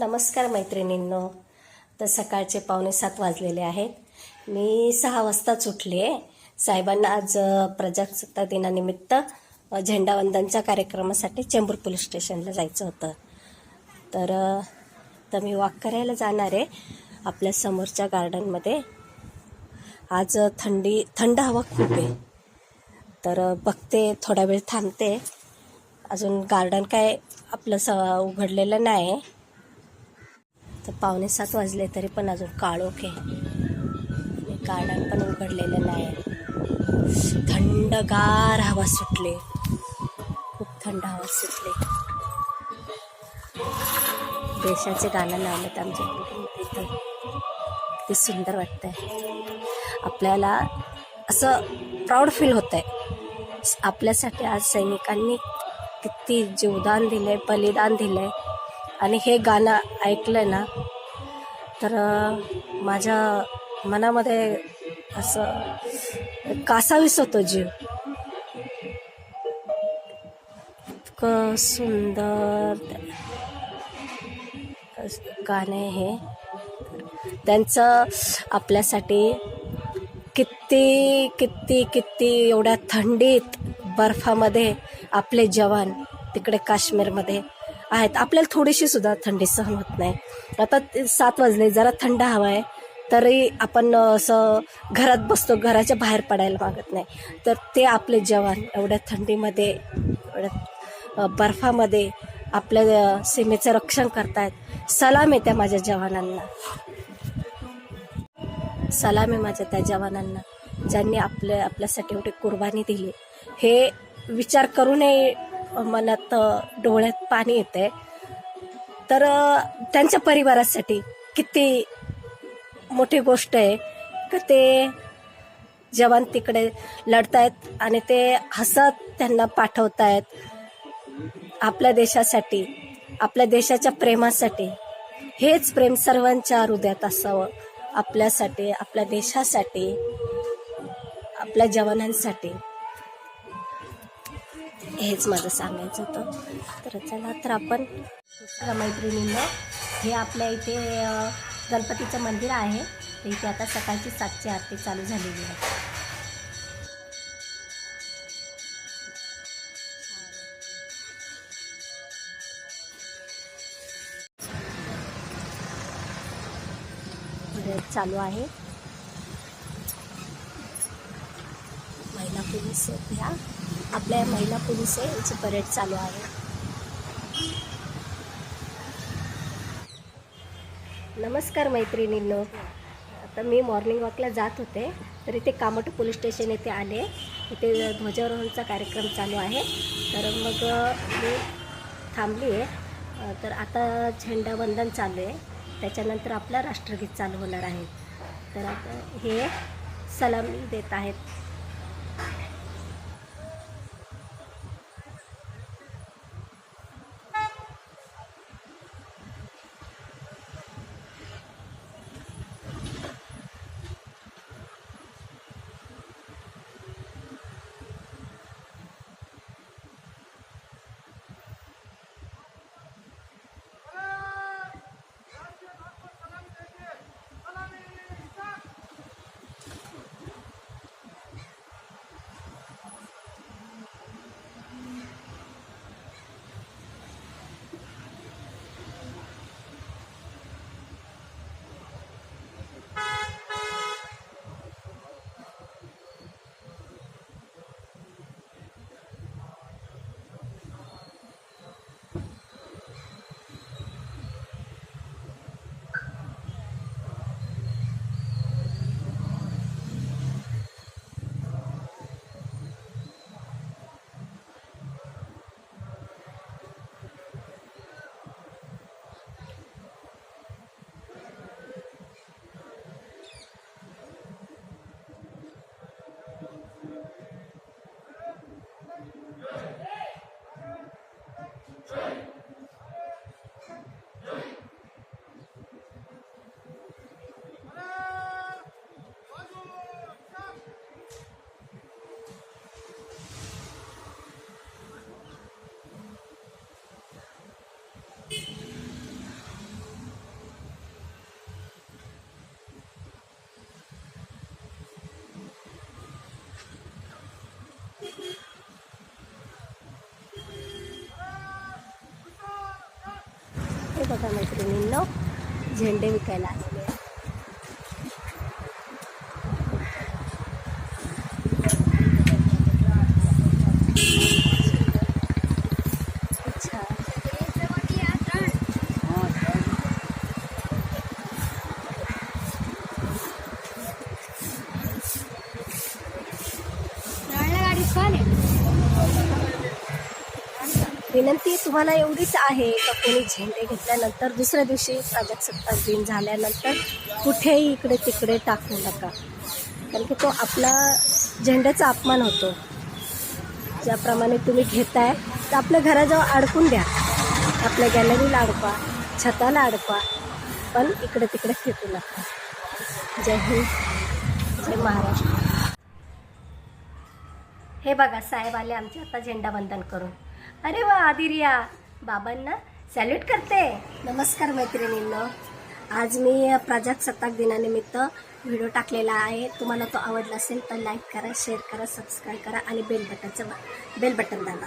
नमस्कार मैत्रिणींनो. तर सकाळचे पावणे सात वाजलेले आहेत. मी सहा वाजताच उठले साहेबांना आज प्रजासत्ता प्रजासत्ताक दिनानिमित्त झेंडावंदनच्या कार्यक्रमासाठी चेंबूर पोलीस स्टेशनला जायचं होतं. तर तर मी वॉक करायला जाणार आहे आपल्या समोरच्या गार्डनमध्ये आज थंडी थंड हवा खूप आहे. तर बघते थोडा वेळ थांबते. अजून गार्डन काय आपलं स उघडलेलं नाही आहे पावणे सात वाजले तरी पण अजून काळोख आहे गार्डन पण उघडलेलं नाही. थंडगार हवा सुटली. खूप थंड हवा सुटली. देशाचे गाणं लावलं आमच्या इथं. ते सुंदर वाटतंय. आपल्याला असं प्राऊड फील होत आहे आपल्यासाठी आज सैनिकांनी किती जीवदान दिलंय बलिदान दिलंय. आणि हे गाणं ऐकलं ना तर माझ्या मनामध्ये असं कासावीस होतो जीव. इतकं सुंदर गाणे हे. त्यांचं आपल्यासाठी किती किती किती एवढ्या थंडीत बर्फामध्ये आपले जवान तिकडे काश्मीरमध्ये आहेत. आपल्याला थोडीशी सुद्धा थंडी सहन होत नाही. आता ते सात वाजले जरा थंड हवा आहे. तरी आपण असं घरात बसतो घराच्या बाहेर पडायला मागत नाही. तर ते आपले जवान एवढ्या थंडीमध्ये एवढ्या बर्फामध्ये आपल्या सीमेचं रक्षण करतायत. सलाम आहे त्या माझ्या जवानांना. सलाम आहे माझ्या त्या जवानांना ज्यांनी आपल्या आपल्यासाठी एवढी कुर्बानी दिली. हे विचार करूनही मनात डोळ्यात पाणी येते तर त्यांच्या परिवारासाठी किती मोठी गोष्ट आहे का ते जवान तिकडे लढतायत आणि ते हसत त्यांना पाठवतायत. आपल्या देशासाठी आपल्या देशाच्या प्रेमासाठी हेच प्रेम सर्वांच्या हृदयात असावं. आपल्यासाठी आपल्या देशासाठी आपल्या जवानांसाठी. हेच माझं सांगायचं होतं. तर चला तर आपण दुसऱ्या मैत्रिणींना हे आपल्या इथे गणपतीचं मंदिर आहे. तर इथे आता सकाळची सातची आरती चालू झालेली आहे. चालू आहे. महिला पोलीस घ्या आपल्या महिला पोलीस आहे याची परेड चालू आहे. नमस्कार मैत्रिणींनो. आता मी मॉर्निंग वॉकला जात होते तर इथे कामोटे पोलीस स्टेशन येथे आले. इथे ध्वजारोहणचा कार्यक्रम चालू आहे. तर मग मी थांबली आहे तर आता झेंडावंदन चालू आहे. त्याच्यानंतर आपलं राष्ट्रगीत चालू होणार आहे. तर आता हे सलामी देत आहेत. बघा मैत्रिणींनो झेंडे विकायला आलेले आहे. विनंती तुम्हाला एवढीच आहे का कोणी झेंडे घेतल्यानंतर दुसऱ्या दिवशी प्रजासत्ताक दिन झाल्यानंतर कुठेही इकडे तिकडे टाकू नका? कारण की तो आपला झेंड्याचा अपमान होतो. ज्याप्रमाणे तुम्ही घेताय तर आपल्या घराजवळ अडकून द्या आपल्या गॅलरीला अडकवा छताला अडकवा पण इकडे तिकडे फेकू नका. जय हिंद जय महाराष्ट्र. हे बघा साहेब आले आमचे आता झेंडा झेंडावंदन करून. अरे वा आदिरिया. बाबांना सॅल्यूट करते. नमस्कार मैत्रिणींनो. आज मी प्रजासत्ताक दिनानिमित्त व्हिडिओ टाकलेला आहे. तुम्हाला तो आवडला असेल तर लाईक करा शेअर करा सबस्क्राईब करा आणि बेल बटनचं बेल बटन दाबा.